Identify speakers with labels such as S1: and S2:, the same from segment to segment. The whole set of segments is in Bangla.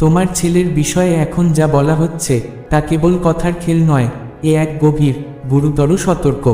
S1: তোমার ছেলের বিষয়ে এখন যা বলা হচ্ছে, তা কেবল কথার খেল নয়, এ এক গভীর, গুরুতর সতর্ক।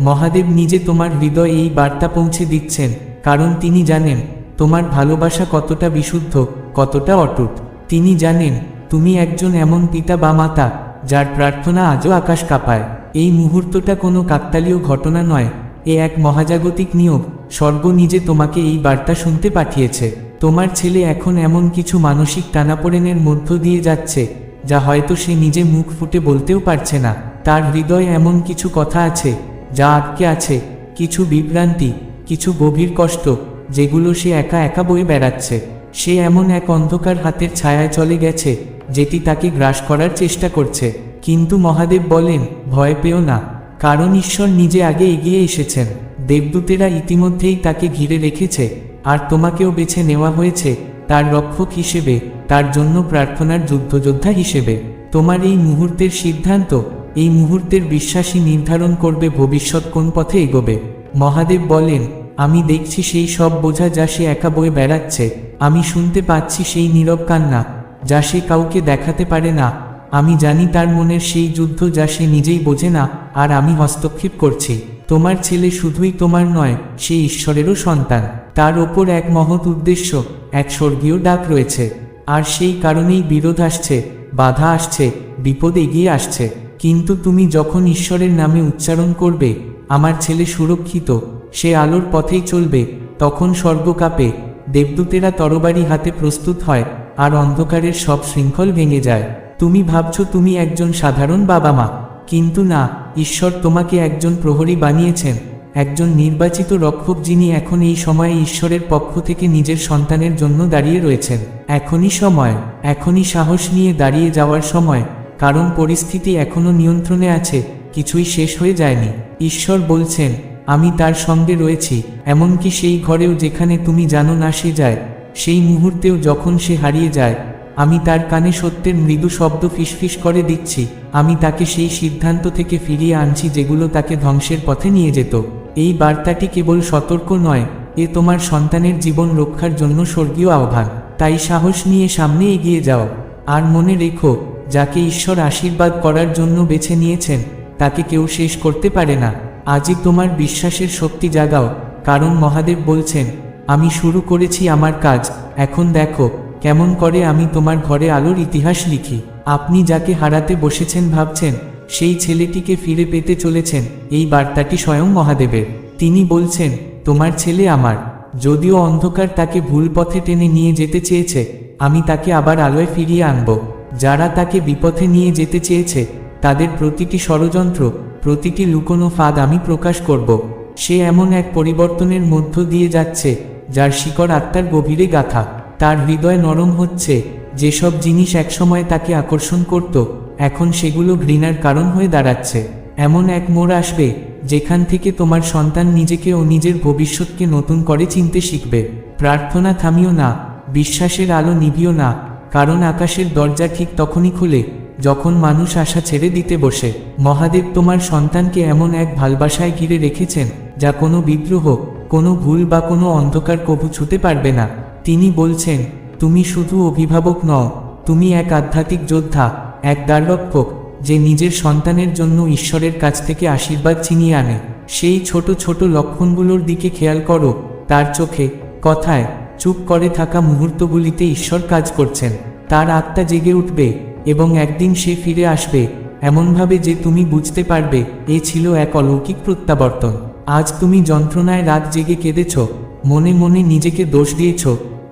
S1: মহাদেব নিজে তোমার হৃদয়ে এই বার্তা পৌঁছে দিচ্ছেন, কারণ তিনি জানেন, তোমার ভালোবাসা কতটা বিশুদ্ধ, কতটা অটুট। তিনি জানেন, তুমি একজন এমন পিতা বা মাতা, যার প্রার্থনা আজও আকাশ কাঁপায়। এই মুহূর্তটা কোনো কাকতালীয় ঘটনা নয়, এ এক মহাজাগতিক নিয়োগ, স্বর্গ নিজে তোমাকে এই বার্তা শুনতে পাঠিয়েছে। তোমার ছেলে এখন এমন কিছু মানসিক টানাপোড়েনের মধ্য দিয়ে যাচ্ছে, যা হয়তো সে নিজে মুখ ফুটে বলতেও পারছে না। তার হৃদয়ে এমন কিছু কথা আছে, যা আটকে আছে, কিছু বিভ্রান্তি, কিছু গভীর কষ্ট, যেগুলো সে একা একা বয়ে বেড়াচ্ছে। সে এমন এক অন্ধকার হাতের ছায়ায় চলে গেছে, যেটি তাকে গ্রাস করার চেষ্টা করছে। কিন্তু মহাদেব বলেন, ভয় পেও না, কারণ ঈশ্বর নিজে আগে এগিয়ে এসেছেন। দেবদূতেরা ইতিমধ্যেই তাকে ঘিরে রেখেছে। আর তোমাকেও বেছে নেওয়া হয়েছে তার রক্ষক হিসেবে, তার জন্য প্রার্থনার যুদ্ধযোদ্ধা হিসেবে। তোমার এই মুহূর্তের সিদ্ধান্ত, এই মুহূর্তের বিশ্বাসী নির্ধারণ করবে ভবিষ্যৎ কোন পথে এগোবে। মহাদেব বলেন, আমি দেখছি সেই সব বোঝা যা সে একা বয়ে বেড়াচ্ছে। আমি শুনতে পাচ্ছি সেই নীরব কান্না, যা সে কাউকে দেখাতে পারে না। আমি জানি তার মনের সেই যুদ্ধ যা সে নিজেই বোঝে না, আর আমি হস্তক্ষেপ করছি। তোমার ছেলে শুধুই তোমার নয়, সে ঈশ্বরেরও সন্তান। তার ওপর এক মহৎ উদ্দেশ্য, এক স্বর্গীয় ডাক রয়েছে। আর সেই কারণেই বিরোধ আসছে, বাধা আসছে, বিপদ এগিয়ে আসছে। কিন্তু তুমি যখন ঈশ্বরের নামে উচ্চারণ করবে, আমার ছেলে সুরক্ষিত, সে আলোর পথেই চলবে, তখন স্বর্গ কাঁপে, দেবদূতেরা তরবারি হাতে প্রস্তুত হয়, আর অন্ধকারের সব শৃঙ্খল ভেঙে যায়। তুমি ভাবছ তুমি একজন সাধারণ বাবা মা। কিন্তু না, ঈশ্বর তোমাকে একজন প্রহরী বানিয়েছেন, একজন নির্বাচিত রক্ষক যিনি এখন এই সময়ে ঈশ্বরের পক্ষ থেকে নিজের সন্তানের জন্য দাঁড়িয়ে রয়েছেন। এখনই সময়, এখনই সাহস নিয়ে দাঁড়িয়ে যাওয়ার সময়, কারণ পরিস্থিতি এখনও নিয়ন্ত্রণে আছে, কিছুই শেষ হয়ে যায়নি। ঈশ্বর বলছেন, আমি তার সঙ্গে রয়েছি, এমনকি সেই ঘরেও যেখানে তুমি জানো না সে যায়, সেই মুহূর্তেও যখন সে হারিয়ে যায় আমি তার কানে সত্যের মৃদু শব্দ ফিসফিস করে দিচ্ছি। আমি তাকে সেই সিদ্ধান্ত থেকে ফিরিয়ে আনছি যেগুলো তাকে ধ্বংসের পথে নিয়ে যেত। এই বার্তাটি কেবল সতর্ক নয়, এ তোমার সন্তানের জীবন রক্ষার জন্য স্বর্গীয় আহ্বান। তাই সাহস নিয়ে সামনে এগিয়ে যাও। আর মনে রেখো, যাকে ঈশ্বর আশীর্বাদ করার জন্য বেছে নিয়েছেন, তাকে কেউ শেষ করতে পারে না। আজই তোমার বিশ্বাসের শক্তি জাগাও, কারণ মহাদেব বলছেন, আমি শুরু করেছি আমার কাজ, এখন দেখো কেমন করে আমি তোমার ঘরে আলোর ইতিহাস লিখি? আপনি যাকে হারাতে বসেছেন ভাবছেন, সেই ছেলেটিকে ফিরে পেতে চলেছেন, এই বার্তাটি স্বয়ং মহাদেবের। তিনি বলছেন, তোমার ছেলে আমার। যদিও অন্ধকার তাকে ভুল পথে টেনে নিয়ে যেতে চেয়েছে, আমি তাকে আবার আলোয় ফিরিয়ে আনব। যারা তাকে বিপথে নিয়ে যেতে চেয়েছে, তাদের প্রতিটি ষড়যন্ত্র, প্রতিটি লুকোনো ফাঁদ আমি প্রকাশ করব। সে এমন এক পরিবর্তনের মধ্য দিয়ে যাচ্ছে, যার শিকড় আত্মার গভীরে গাথা। তার হৃদয় নরম হচ্ছে, যেসব জিনিস একসময় তাকে আকর্ষণ করত, এখন সেগুলো ঘৃণার কারণ হয়ে দাঁড়াচ্ছে। এমন এক মোড় আসবে, যেখান থেকে তোমার সন্তান নিজেকে ও নিজের ভবিষ্যৎকে নতুন করে চিনতে শিখবে। প্রার্থনা থামিও না, বিশ্বাসের আলো নিভিও না, কারণ আকাশের দরজা ঠিক তখনই খুলে, যখন মানুষ আশা ছেড়ে দিতে বসে। মহাদেব তোমার সন্তানকে এমন এক ভালবাসায় ঘিরে রেখেছেন, যা কোনো বিদ্রোহ, কোনো ভুল বা কোনো অন্ধকার কবু ছুতে পারবে না। তিনি বলছেন, তুমি শুধু অভিভাবক নও, তুমি এক আধ্যাত্মিক যোদ্ধা, এক দ্বাররক্ষক, যে নিজের সন্তানের জন্য ঈশ্বরের কাছ থেকে আশীর্বাদ ছিনিয়ে আনে। সেই ছোট ছোট লক্ষণগুলোর দিকে খেয়াল করো, তার চোখে, কথায়, চুপ করে থাকা মুহূর্তগুলিতে ঈশ্বর কাজ করছেন। তার আত্মা জেগে উঠবে, এবং একদিন সে ফিরে আসবে, এমনভাবে যে তুমি বুঝতে পারবে, এ ছিল এক অলৌকিক প্রত্যাবর্তন। আজ তুমি যন্ত্রণায় রাত জেগে কেঁদেছ, মনে মনে নিজেকে দোষ দিয়েছ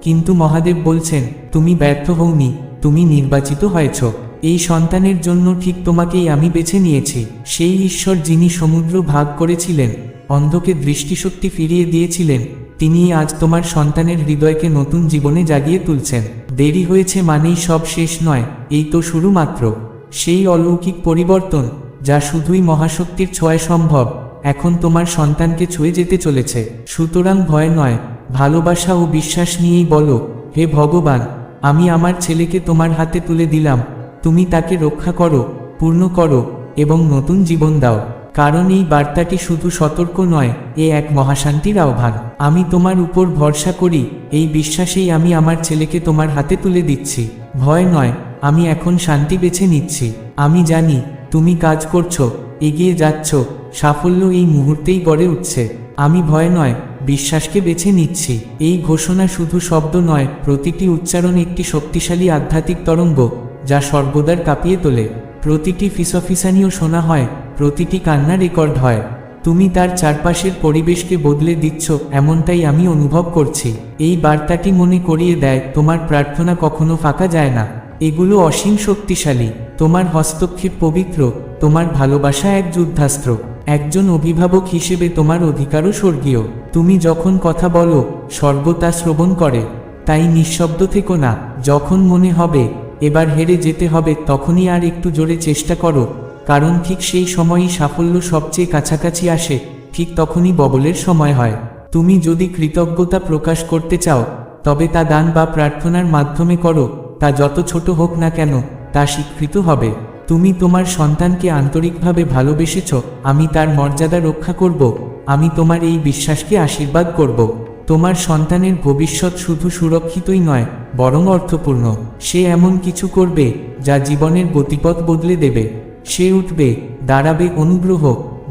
S1: কিন্তু মহাদেব বলছেন, তুমি ব্যর্থ হওনি, তুমি নির্বাচিত হয়েছ। এই সন্তানের জন্য ঠিক তোমাকেই আমি বেছে নিয়েছি। সেই ঈশ্বর যিনি সমুদ্র ভাগ করেছিলেন, অন্ধকে দৃষ্টিশক্তি ফিরিয়ে দিয়েছিলেন, তিনি আজ তোমার সন্তানের হৃদয়কে নতুন জীবনে জাগিয়ে তুলছেন। দেরি হয়েছে মানেই সব শেষ নয়, এই তো শুরু মাত্র সেই অলৌকিক পরিবর্তন, যা শুধুই মহাশক্তির ছোঁয়ায় সম্ভব, এখন তোমার সন্তানকে ছুঁয়ে যেতে চলেছে। সুতরাং ভয় নয় ভালোবাসা ও বিশ্বাস নিয়েই বলো, হে ভগবান, আমি আমার ছেলেকে তোমার হাতে তুলে দিলাম। তুমি তাকে রক্ষা করো, পূর্ণ করো এবং নতুন জীবন দাও। কারণ এই বার্তাটি শুধু সতর্ক নয়, এ এক মহাশান্তির আহ্বান। আমি তোমার উপর ভরসা করি, এই বিশ্বাসেই আমি আমার ছেলেকে তোমার হাতে তুলে দিচ্ছি। ভয় নয়, আমি এখন শান্তি বেছে নিচ্ছি। আমি জানি, তুমি কাজ করছ, এগিয়ে যাচ্ছ, সাফল্য এই মুহূর্তেই গড়ে উঠছে। আমি ভয় নয় বিশ্বাসকে বেছে নিচ্ছি। এই ঘোষণা শুধু শব্দ নয়, প্রতিটি উচ্চারণ একটি শক্তিশালী আধ্যাত্মিক তরঙ্গ, যা সর্বদার কাঁপিয়ে তোলে। প্রতিটি ফিসফিসানিও শোনা হয়, প্রতিটি কান্না রেকর্ড হয়। তুমি তার চারপাশের পরিবেশকে বদলে দিচ্ছ, এমনটাই আমি অনুভব করছি। এই বার্তাটি মনে করিয়ে দেয়, তোমার প্রার্থনা কখনো ফাঁকা যায় না। এগুলো অসীম শক্তিশালী। তোমার হস্তক্ষেপ পবিত্র, তোমার ভালোবাসা এক যুদ্ধাস্ত্র। একজন অভিভাবক হিসেবে তোমার অধিকারও স্বর্গীয়। তুমি যখন কথা বলো স্বর্গ তা শ্রবণ করে। তাই নিঃশব্দ থেকো না, যখন মনে হবে, এবার হেরে যেতে হবে, তখনই আর একটু জোরে চেষ্টা করো। কারণ ঠিক সেই সময়ই সাফল্য সবচেয়ে কাছাকাছি আসে, ঠিক তখনই ববলের সময় হয়। তুমি যদি কৃতজ্ঞতা প্রকাশ করতে চাও, তবে তা দান বা প্রার্থনার মাধ্যমে করো, তা যত ছোট হোক না কেন, তা স্বীকৃত হবে। তুমি তোমার সন্তানকে আন্তরিকভাবে ভালোবেসেছ, আমি তার মর্যাদা রক্ষা করব, আমি তোমার এই বিশ্বাসকে আশীর্বাদ করব। তোমার সন্তানের ভবিষ্যৎ শুধু সুরক্ষিতই নয়, বরং অর্থপূর্ণ। সে এমন কিছু করবে, যা জীবনের গতিপথ বদলে দেবে। সে উঠবে, দাঁড়াবে অনুগ্রহ,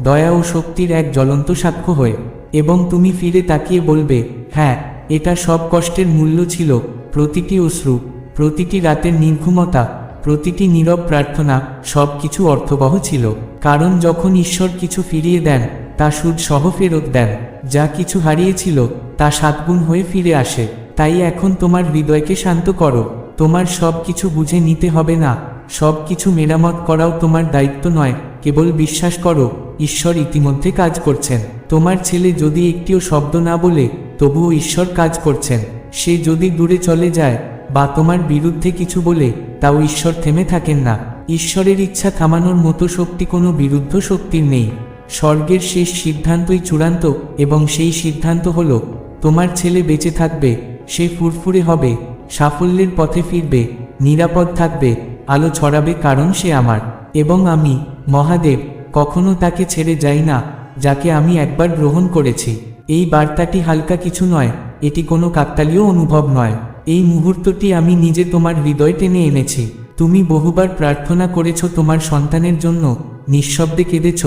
S1: দয়া ও শক্তির এক জ্বলন্ত সাক্ষ্য হয়ে, এবং তুমি ফিরে তাকিয়ে বলবে হ্যাঁ এটা সব কষ্টের মূল্য ছিল, প্রতিটি অশ্রু, প্রতিটি রাতের নির্ঘুমতা প্রতিটি নীরব প্রার্থনা সব কিছু অর্থবহ ছিল। কারণ যখন ঈশ্বর কিছু ফিরিয়ে দেন, তা সুদ সহ ফেরত দেন। যা কিছু হারিয়েছিল, তা সাতগুণ হয়ে ফিরে আসে। তাই এখন তোমার হৃদয়কে শান্ত করো। তোমার সব কিছু বুঝে নিতে হবে না। সব কিছু মেরামত করাও তোমার দায়িত্ব নয়। কেবল বিশ্বাস করো, ঈশ্বর ইতিমধ্যে কাজ করছেন। তোমার ছেলে যদি একটিও শব্দ না বলে, তবুও ঈশ্বর কাজ করছেন। সে যদি দূরে চলে যায় বা তোমার বিরুদ্ধে কিছু বলে তাও ঈশ্বর থেমে থাকেন না। ঈশ্বরের ইচ্ছা থামানোর মতো শক্তি কোনো বিরুদ্ধ শক্তির নেই। স্বর্গের শেষ সিদ্ধান্তই চূড়ান্ত এবং সেই সিদ্ধান্ত হল, তোমার ছেলে বেঁচে থাকবে, সে ফুরফুরে হবে, সাফল্যের পথে ফিরবে, নিরাপদ থাকবে, আলো ছড়াবে কারণ সে আমার। এবং আমি, মহাদেব, কখনো তাকে ছেড়ে যাই না, যাকে আমি একবার গ্রহণ করেছি। এই বার্তাটি হালকা কিছু নয়, এটি কোনো কাকতালীয় অনুভব নয়। এই মুহূর্তটি আমি নিজে তোমার হৃদয় টেনে এনেছি। তুমি বহুবার প্রার্থনা করেছ তোমার সন্তানের জন্য, নিঃশব্দে কেঁদেছ,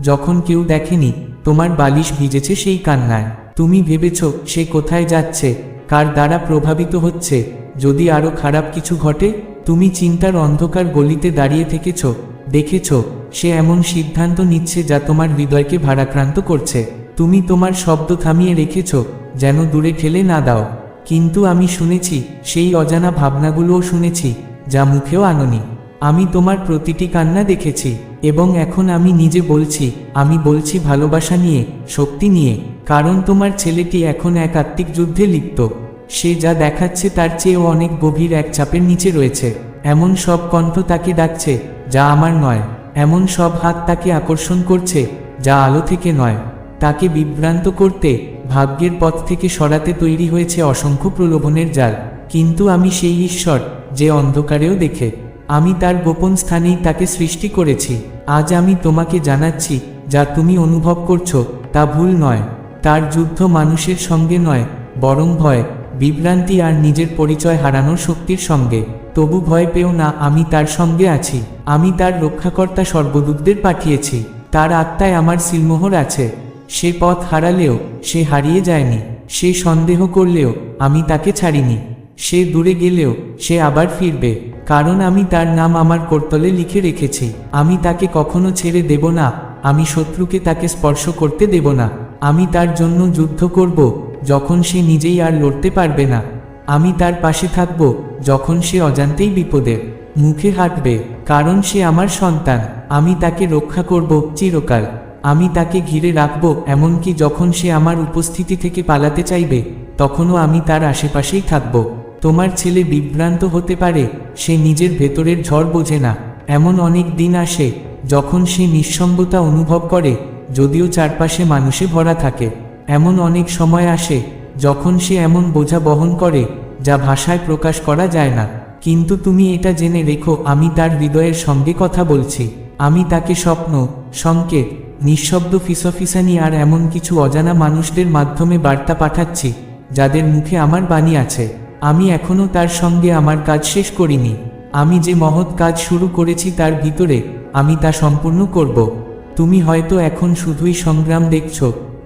S1: যখন কেউ দেখেনি, তোমার বালিশ ভিজেছে সেই কান্নায়। তুমি ভেবেছ, সে কোথায় যাচ্ছে, কার দ্বারা প্রভাবিত হচ্ছে, যদি আরও খারাপ কিছু ঘটে, তুমি চিন্তার অন্ধকার গলিতে দাঁড়িয়ে থেকেছ, দেখেছ, সে এমন সিদ্ধান্ত নিচ্ছে যা তোমার হৃদয়কে ভারাক্রান্ত করছে। তুমি তোমার শব্দ থামিয়ে রেখেছ, যেন দূরে ঠেলে না দাও। কিন্তু আমি শুনেছি, সেই অজানা ভাবনাগুলোও শুনেছি, যা মুখেও আননি। আমি তোমার প্রতিটি কান্না দেখেছি, এবং এখন আমি নিজে বলছি, আমি বলছি ভালোবাসা নিয়ে, শক্তি নিয়ে, কারণ তোমার ছেলেটি এখন এক আত্মিক যুদ্ধে লিপ্ত। সে যা দেখাচ্ছে তার চেয়েও অনেক গভীর এক চাপের নিচে রয়েছে। এমন সব কণ্ঠ তাকে ডাকছে, যা আমার নয়। এমন সব হাত তাকে আকর্ষণ করছে, যা আলো থেকে নয়। তাকে বিভ্রান্ত করতে ভাগ্যের পথ থেকে সরাতে তৈরি হয়েছে অসংখ্য প্রলোভনের জাল। কিন্তু আমি সেই ঈশ্বর, যে অন্ধকারেও দেখে। আমি তার গোপন স্থানেই তাকে সৃষ্টি করেছি। আজ আমি তোমাকে জানাচ্ছি, যা তুমি অনুভব করছ, তা ভুল নয়। তার যুদ্ধ মানুষের সঙ্গে নয়, বরং ভয়, বিভ্রান্তি আর নিজের পরিচয় হারানোর শক্তির সঙ্গে। তবু ভয় পেও না, আমি তার সঙ্গে আছি। আমি তার রক্ষাকর্তা সর্বদূতদের পাঠিয়েছি। তার আত্মায় আমার সিলমোহর আছে। সে পথ হারালেও সে হারিয়ে যায়নি, সে সন্দেহ করলেও আমি তাকে ছাড়িনি, সে দূরে গেলেও সে আবার ফিরবে, কারণ আমি তার নাম আমার করতলে লিখে রেখেছি, আমি তাকে কখনো ছেড়ে দেব না, আমি শত্রুকে তাকে স্পর্শ করতে দেব না, আমি তার জন্য যুদ্ধ করব, যখন সে নিজেই আর লড়তে পারবে না, আমি তার পাশে থাকব, যখন সে অজান্তেই বিপদের মুখে হাঁটবে, কারণ সে আমার সন্তান, আমি তাকে রক্ষা করব চিরকাল। আমি তাকে ঘিরে রাখব, এমনকি যখন সে আমার উপস্থিতি থেকে পালাতে চাইবে, তখনও আমি তার আশেপাশেই থাকব। তোমার ছেলে বিভ্রান্ত হতে পারে, সে নিজের ভেতরের ঝড় বোঝে না। এমন অনেক দিন আসে, যখন সে নিঃসঙ্গতা অনুভব করে, যদিও চারপাশে মানুষে ভরা থাকে। এমন অনেক সময় আসে, যখন সে এমন বোঝা বহন করে, যা ভাষায় প্রকাশ করা যায় না। কিন্তু তুমি এটা জেনে রেখো, আমি তার হৃদয়ের সঙ্গে কথা বলছি। আমি তাকে স্বপ্ন, সংকেত নিঃশব্দ ফিসফিসানি আর এমন কিছু অজানা মানুষদের মাধ্যমে বার্তা পাঠাচ্ছি, যাদের মুখে আমার বাণী আছে। আমি এখনও তার সঙ্গে আমার কাজ শেষ করিনি। আমি যে মহৎ কাজ শুরু করেছি তার ভিতরে আমি তা সম্পূর্ণ করব। তুমি হয়তো এখন শুধুই সংগ্রাম দেখছ,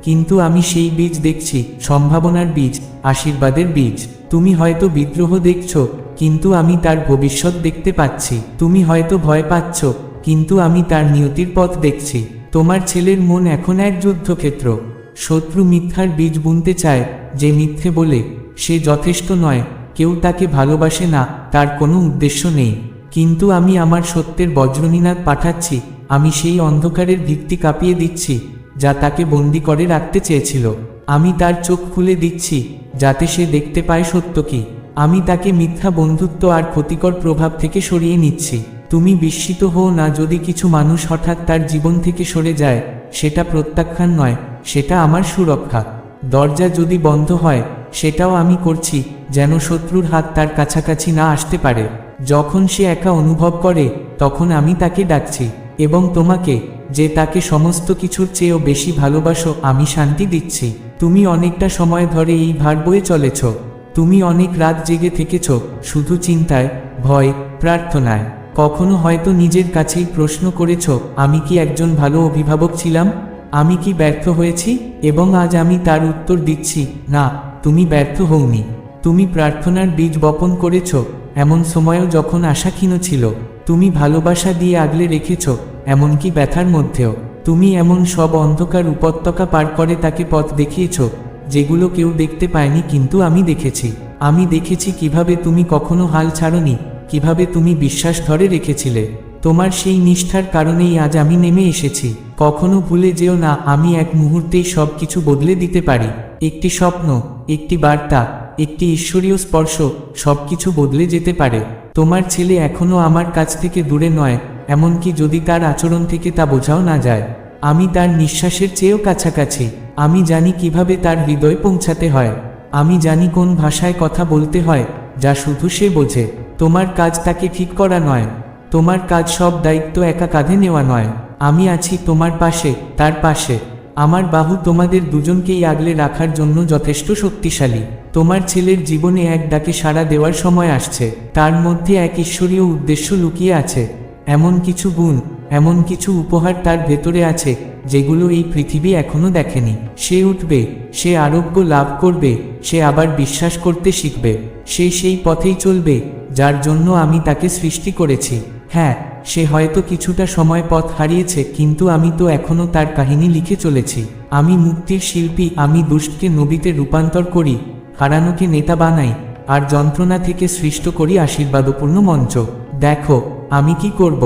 S1: কিন্তু আমি সেই বীজ দেখছি, সম্ভাবনার বীজ, আশীর্বাদের বীজ। তুমি হয়তো বিদ্রোহ দেখছ, কিন্তু আমি তার ভবিষ্যৎ দেখতে পাচ্ছি। তুমি হয়তো ভয় পাচ্ছ, কিন্তু আমি তার নিয়তির পথ দেখছি। তোমার ছেলের মন এখন এক যুদ্ধক্ষেত্র। শত্রু মিথ্যার বীজ বুনতে চায়, যে মিথ্যে বলে, সে যথেষ্ট নয়, কেউ তাকে ভালোবাসে না, তার কোনো উদ্দেশ্য নেই। কিন্তু আমি আমার সত্যের বজ্রনীনাদ পাঠাচ্ছি, আমি সেই অন্ধকারের ভিত্তি কাঁপিয়ে দিচ্ছি, যা তাকে বন্দি করে রাখতে চেয়েছিল। আমি তার চোখ খুলে দিচ্ছি, যাতে সে দেখতে পায় সত্য কি। আমি তাকে মিথ্যা বন্ধুত্ব আর ক্ষতিকর প্রভাব থেকে সরিয়ে নিচ্ছি। তুমি বিস্মিত হও না যদি কিছু মানুষ হঠাৎ তার জীবন থেকে সরে যায়, সেটা প্রত্যাখ্যান নয়, সেটা আমার সুরক্ষা। দরজা যদি বন্ধ হয়, সেটাও আমি করছি, যেন শত্রুর হাত তার কাছাকাছি না আসতে পারে। যখন সে একা অনুভব করে, তখন আমি তাকে ডাকছি, এবং তোমাকে, যে তাকে সমস্ত কিছুর চেয়েও বেশি ভালোবাসো, আমি শান্তি দিচ্ছি। তুমি অনেকটা সময় ধরে এই ভার বয়ে চলেছ। তুমি অনেক রাত জেগে থেকেছ, শুধু চিন্তায়, ভয়, প্রার্থনায়। কখনো হয়তো নিজের কাছেই প্রশ্ন করেছ, আমি কি একজন ভালো অভিভাবক ছিলাম? আমি কি ব্যর্থ হয়েছি? এবং আজ আমি তার উত্তর দিচ্ছি, না, তুমি ব্যর্থ হওনি। তুমি প্রার্থনার বীজ বপন করেছ, এমন সময়ও যখন আশা ক্ষীণ ছিল, তুমি ভালোবাসা দিয়ে আগলে রেখেছ, এমনকি ব্যথার মধ্যেও। তুমি এমন সব অন্ধকার উপত্যকা পার করে তাকে পথ দেখিয়েছ, যেগুলো কেউ দেখতে পায়নি, কিন্তু আমি দেখেছি। আমি দেখেছি কীভাবে তুমি কখনো হাল ছাড়নি কীভাবে তুমি বিশ্বাস ধরে রেখেছিলে? তোমার সেই নিষ্ঠার কারণেই আজ আমি নেমে এসেছি। কখনো ভুলে যেও না, আমি এক মুহূর্তেই সব কিছু বদলে দিতে পারি। একটি স্বপ্ন, একটি বার্তা, একটি ঈশ্বরীয় স্পর্শ, সবকিছু বদলে যেতে পারে। তোমার ছেলে এখনও আমার কাছ থেকে দূরে নয়, এমনকি যদি তার আচরণ থেকে তা বোঝাও না যায়। আমি তার নিঃশ্বাসের চেয়েও কাছাকাছি। আমি জানি কীভাবে তার হৃদয় পৌঁছাতে হয়। আমি জানি কোন ভাষায় কথা বলতে হয়, যা শুধু সে বোঝে। তোমার কাজ তাকে ঠিক করা নয়, তোমার কাজ সব দায়িত্ব একা কাঁধে নেওয়া নয়, আমি আছি তোমার পাশে, তার পাশে। আমার বাহু তোমাদের দুজনকেই আগলে রাখার জন্য যথেষ্ট শক্তিশালী। তোমার ছেলের জীবনে এক ডাকে সাড়া দেওয়ার সময় আসছে, তার মধ্যে এক ঈশ্বরীয় উদ্দেশ্য লুকিয়ে আছে। এমন কিছু গুণ, এমন কিছু উপহার তার ভেতরে আছে, যেগুলো এই পৃথিবী এখনও দেখেনি। সে উঠবে, সে আরোগ্য লাভ করবে, সে আবার বিশ্বাস করতে শিখবে, সে সেই পথেই চলবে যার জন্য আমি তাকে সৃষ্টি করেছি। হ্যাঁ সে হয়তো কিছুটা সময় পথ হারিয়েছে, কিন্তু আমি তো এখনও তার কাহিনী লিখে চলেছি। আমি মুক্তির শিল্পী, আমি দুষ্টকে নবীতে রূপান্তর করি, হারানোকে নেতা বানাই, আর যন্ত্রণা থেকে সৃষ্ট করি আশীর্বাদপূর্ণ মঞ্চ। দেখো, আমি কি করব?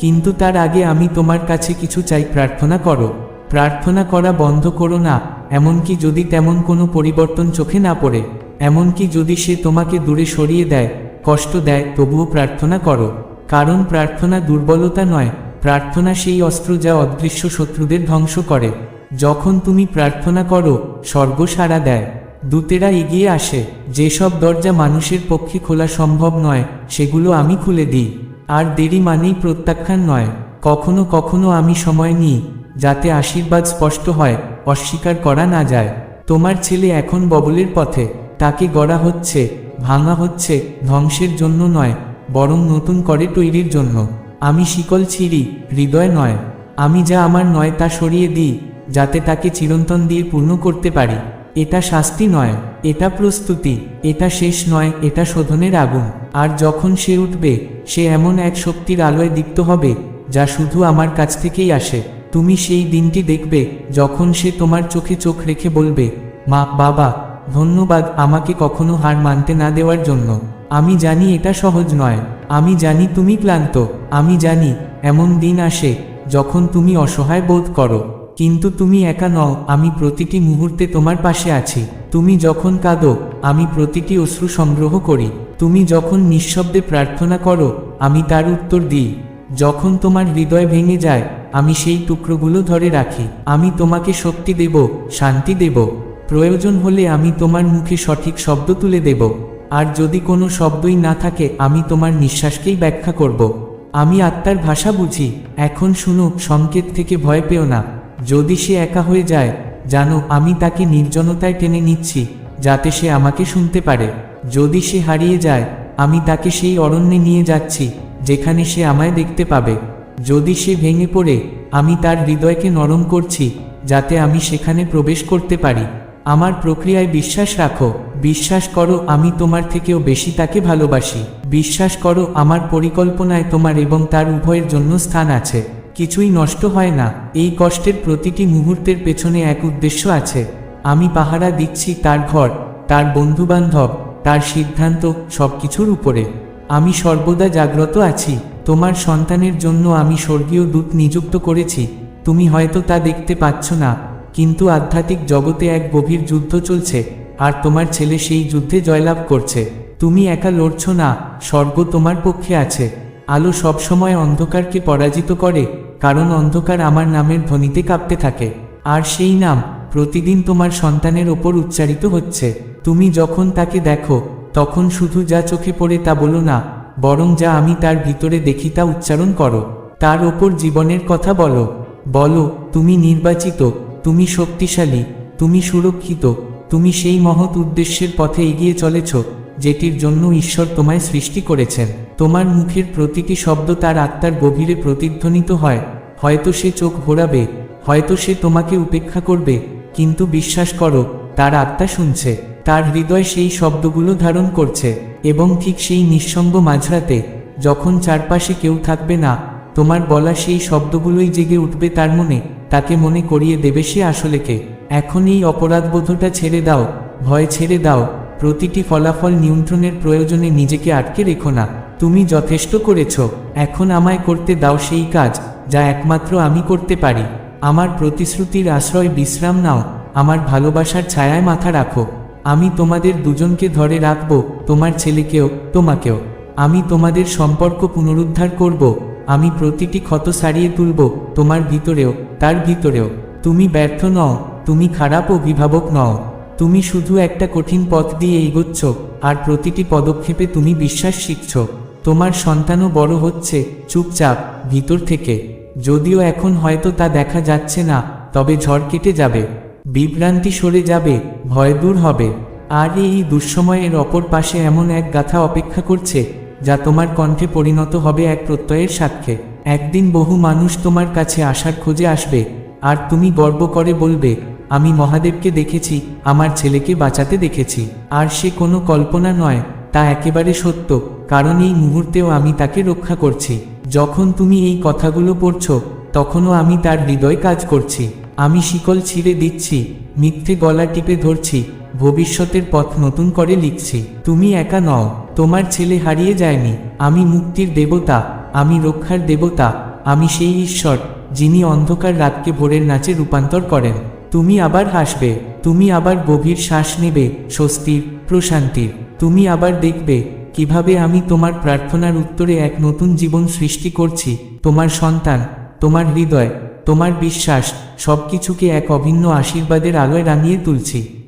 S1: কিন্তু তার আগে আমি তোমার কাছে কিছু চাই, প্রার্থনা করো। প্রার্থনা করা বন্ধ করো না, এমনকি যদি তেমন কোনো পরিবর্তন চোখে না পড়ে, এমনকি যদি সে তোমাকে দূরে সরিয়ে দেয় কষ্ট দেয়, তবুও প্রার্থনা করো। কারণ প্রার্থনা দুর্বলতা নয়, প্রার্থনা সেই অস্ত্র যা অদৃশ্য শত্রুদের ধ্বংস করে। যখন তুমি প্রার্থনা করো, স্বর্গ সাড়া দেয়। দূতেরা এগিয়ে আসে, যেসব দরজা মানুষের পক্ষে খোলা সম্ভব নয়, সেগুলো আমি খুলে দিই। আর দেরি মানেই প্রত্যাখ্যান নয়। কখনো কখনো আমি সময় নিই, যাতে আশীর্বাদ স্পষ্ট হয়, অস্বীকার করা না যায়। তোমার ছেলে এখন ববলের পথে, তাকে গড়া হচ্ছে ভাঙা হচ্ছে, ধ্বংসের জন্য নয়, বরং নতুন করে তৈরির জন্য। আমি শিকল ছিঁড়ি, হৃদয় নয়। আমি যা আমার নয় তা সরিয়ে দিই, যাতে তাকে চিরন্তন দিয়ে পূর্ণ করতে পারি। এটা শাস্তি নয়, এটা প্রস্তুতি, এটা শেষ নয়, এটা শোধনের আগুন। আর যখন সে উঠবে, সে এমন এক শক্তির আলোয় দীপ্ত হবে, যা শুধু আমার কাছ থেকেই আসে। তুমি সেই দিনটি দেখবে, যখন সে তোমার চোখে চোখ রেখে বলবে, মা, বাবা ধন্যবাদ আমাকে কখনো হার মানতে না দেওয়ার জন্য। আমি জানি এটা সহজ নয়। আমি জানি তুমি ক্লান্ত। আমি জানি এমন দিন আসে যখন তুমি অসহায় বোধ করো। কিন্তু তুমি একা নও, আমি প্রতিটি মুহূর্তে তোমার পাশে আছি। তুমি যখন কাঁদো, আমি প্রতিটি অশ্রু সংগ্রহ করি। তুমি যখন নিঃশব্দে প্রার্থনা করো, আমি তার উত্তর দিই। যখন তোমার হৃদয় ভেঙে যায়, আমি সেই টুকরোগুলো ধরে রাখি। আমি তোমাকে শক্তি দেব, শান্তি দেব। প্রয়োজন হলে আমি তোমার মুখে সঠিক শব্দ তুলে দেব। আর যদি কোনো শব্দই না থাকে, আমি তোমার নিঃশ্বাসকেই ব্যাখ্যা করব। আমি আত্মার ভাষা বুঝি। এখন শুনো, সংকেত থেকে ভয় পেও না। যদি সে একা হয়ে যায়, জানো, আমি তাকে নির্জনতায় টেনে নিচ্ছি, যাতে সে আমাকে শুনতে পারে। যদি সে হারিয়ে যায়, আমি তাকে সেই অরণ্যে নিয়ে যাচ্ছি, যেখানে সে আমায় দেখতে পাবে। যদি সে ভেঙে পড়ে, আমি তার হৃদয়কে নরম করছি, যাতে আমি সেখানে প্রবেশ করতে পারি। আমার প্রক্রিয়ায় বিশ্বাস রাখো, বিশ্বাস করো আমি তোমার থেকেও বেশি তাকে ভালোবাসি, বিশ্বাস করো আমার পরিকল্পনায় তোমার এবং তার উভয়ের জন্য স্থান আছে, কিছুই নষ্ট হয় না, এই কষ্টের প্রতিটি মুহূর্তের পেছনে এক উদ্দেশ্য আছে, আমি পাহারা দিচ্ছি তার ঘর, তার বন্ধুবান্ধব, তার সিদ্ধান্ত সবকিছুর উপরে, আমি সর্বদা জাগ্রত আছি, তোমার সন্তানের জন্য আমি স্বর্গীয় দূত নিযুক্ত করেছি, তুমি হয়তো তা দেখতে পাচ্ছ না কিন্তু আধ্যাত্মিক জগতে এক গভীর যুদ্ধ চলছে, আর তোমার ছেলে সেই যুদ্ধে জয়লাভ করছে। তুমি একা লড়ছ না, স্বর্গ তোমার পক্ষে আছে। আলো সবসময় অন্ধকারকে পরাজিত করে, কারণ অন্ধকার আমার নামের ধ্বনিতে কাঁপতে থাকে। আর সেই নাম প্রতিদিন তোমার সন্তানের ওপর উচ্চারিত হচ্ছে। তুমি যখন তাকে দেখো, তখন শুধু যা চোখে পড়ে তা বলো না, বরং যা আমি তার ভিতরে দেখি তা উচ্চারণ করো। তার ওপর জীবনের কথা বলো। বলো, তুমি নির্বাচিত তুমি শক্তিশালী, তুমি সুরক্ষিত, তুমি সেই মহৎ উদ্দেশ্যের পথে এগিয়ে চলেছ, যেটির জন্য ঈশ্বর তোমায় সৃষ্টি করেছেন। তোমার মুখের প্রতিটি শব্দ তার আত্মার গভীরে প্রতিধ্বনিত হয়। হয়তো সে চোখ ঘোরাবে, হয়তো সে তোমাকে উপেক্ষা করবে, কিন্তু বিশ্বাস করো, তার আত্মা শুনছে, তার হৃদয় সেই শব্দগুলো ধারণ করছে, এবং ঠিক সেই নিঃসঙ্গ মাঝরাতে, যখন চারপাশে কেউ থাকবে না, তোমার বলা সেই শব্দগুলোই জেগে উঠবে তার মনে। তাকে মনে করিয়ে দেবে সে আসলে কে এখন এই অপরাধবোধটা ছেড়ে দাও, ভয় ছেড়ে দাও, প্রতিটি ফলাফল নিয়ন্ত্রণের প্রয়োজনে নিজেকে আটকে রেখো না। তুমি যথেষ্ট করেছ, এখন আমায় করতে দাও সেই কাজ, যা একমাত্র আমি করতে পারি। আমার প্রতিশ্রুতির আশ্রয় বিশ্রাম নাও, আমার ভালোবাসার ছায়ায় মাথা রাখো। আমি তোমাদের দুজনকে ধরে রাখব, তোমার ছেলেকেও, তোমাকেও। আমি তোমাদের সম্পর্ক পুনরুদ্ধার করব। আমি প্রতিটি ক্ষত সারিয়ে তুলব তোমার ভিতরেও, তার ভিতরেও। তুমি ব্যর্থ নও, তুমি খারাপ অভিভাবক নও। তুমি শুধু একটা কঠিন পথ দিয়ে এগোচ্ছ, আর প্রতিটি পদক্ষেপে তুমি বিশ্বাস শিখছ। তোমার সন্তানও বড় হচ্ছে, চুপচাপ, ভিতর থেকে। যদিও এখন হয়তো তা দেখা যাচ্ছে না, তবে ঝড় কেটে যাবে। বিভ্রান্তি সরে যাবে, ভয় দূর হবে। আর এই দুঃসময়ের অপর পাশে এমন এক গাথা অপেক্ষা করছে যা তোমার কণ্ঠে পরিণত হবে এক প্রত্যয়ের সাক্ষ্যে। একদিন বহু মানুষ তোমার কাছে আসার খোঁজে আসবে, আর তুমি গর্ব করে বলবে, আমি মহাদেবকে দেখেছি, আমার ছেলেকে বাঁচাতে দেখেছি। আর সে কোনো কল্পনা নয়, তা একেবারে সত্য, কারণ এই মুহূর্তেও আমি তাকে রক্ষা করছি। যখন তুমি এই কথাগুলো পড়ছো, তখনও আমি তার হৃদয় কাজ করছি। আমি শিকল ছিঁড়ে দিচ্ছি, মিথ্যে গলা টিপে ধরছি, ভবিষ্যতের পথ নতুন করে লিখছি। তুমি একা নও। তোমার ছেলে হারিয়ে যায়নি, আমি মুক্তির দেবতা, আমি রক্ষার দেবতা, আমি সেই ঈশ্বর, যিনি অন্ধকার রাতকে ভোরের নাচে রূপান্তর করেন। তুমি আবার হাসবে, তুমি আবার গভীর শ্বাস নেবে, স্বস্তির, প্রশান্তির। তুমি আবার দেখবে, কীভাবে আমি তোমার প্রার্থনার উত্তরে এক নতুন জীবন সৃষ্টি করছি, তোমার সন্তান, তোমার হৃদয়, তোমার বিশ্বাস, সবকিছুকে এক অভিন্ন আশীর্বাদের আলোয় রাঙিয়ে তুলছি।